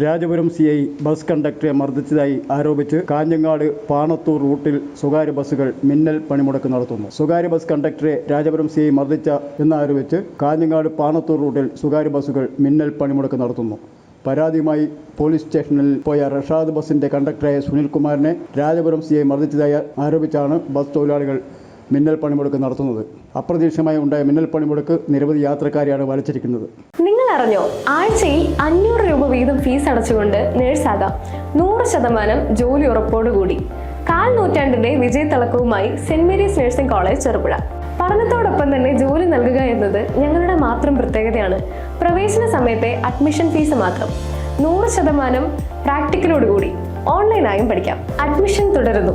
Rajapuram C I bus കണ്ടക്ടറെ മർദ്ദിച്ചതായി ആരോപിച്ച് കാഞ്ഞങ്ങാട് പാണത്തൂർ റൂട്ടിൽ സ്വകാര്യ ബസ്സുകൾ മിന്നൽ പണിമുടക്ക് നടത്തുന്നു. സ്വകാര്യ ബസ് കണ്ടക്ടറെ രാജപുരം സി ഐ മർദ്ദിച്ച എന്നാരോപിച്ച് കാഞ്ഞങ്ങാട് പാണത്തൂർ റൂട്ടിൽ സ്വകാര്യ ബസ്സുകൾ മിന്നൽ പണിമുടക്ക് നടത്തുന്നു. പരാതിയുമായി പോലീസ് സ്റ്റേഷനിൽ പോയ റഷാദ് ബസിന്റെ കണ്ടക്ടറായ സുനിൽകുമാറിനെ രാജപുരം സി ഐ മർദ്ദിച്ചതായി ആരോപിച്ചാണ് ബസ് തൊഴിലാളികൾ മിന്നൽ പണിമുടക്ക് നടത്തുന്നത്. അപ്രതീക്ഷിതമായി ഉണ്ടായ മിന്നൽ പണിമുടക്ക് നിരവധി യാത്രക്കാരെയാണ് വലിച്ചിരിക്കുന്നത്. നിങ്ങൾ അറിഞ്ഞോ? ആഴ്ചയിൽ അഞ്ഞൂറ് രൂപ വീതം ഫീസ് അടച്ചുകൊണ്ട് നേഴ്സാകാം. നൂറ് ശതമാനം ജോലി ഉറപ്പോടുകൂടി. കാൽ നൂറ്റാണ്ടിന്റെ വിജയത്തിളക്കവുമായി saint Mary's nursing college Cherupuzha. പഠനത്തോടൊപ്പം തന്നെ ജോലി നൽകുക എന്നത് ഞങ്ങളുടെ മാത്രം പ്രത്യേകതയാണ്. പ്രവേശന സമയത്തെ അഡ്മിഷൻ ഫീസ് മാത്രം. നൂറ് ശതമാനം പ്രാക്ടിക്കലോടുകൂടി. ഓൺലൈനായും പഠിക്കാം. അഡ്മിഷൻ തുടരുന്നു.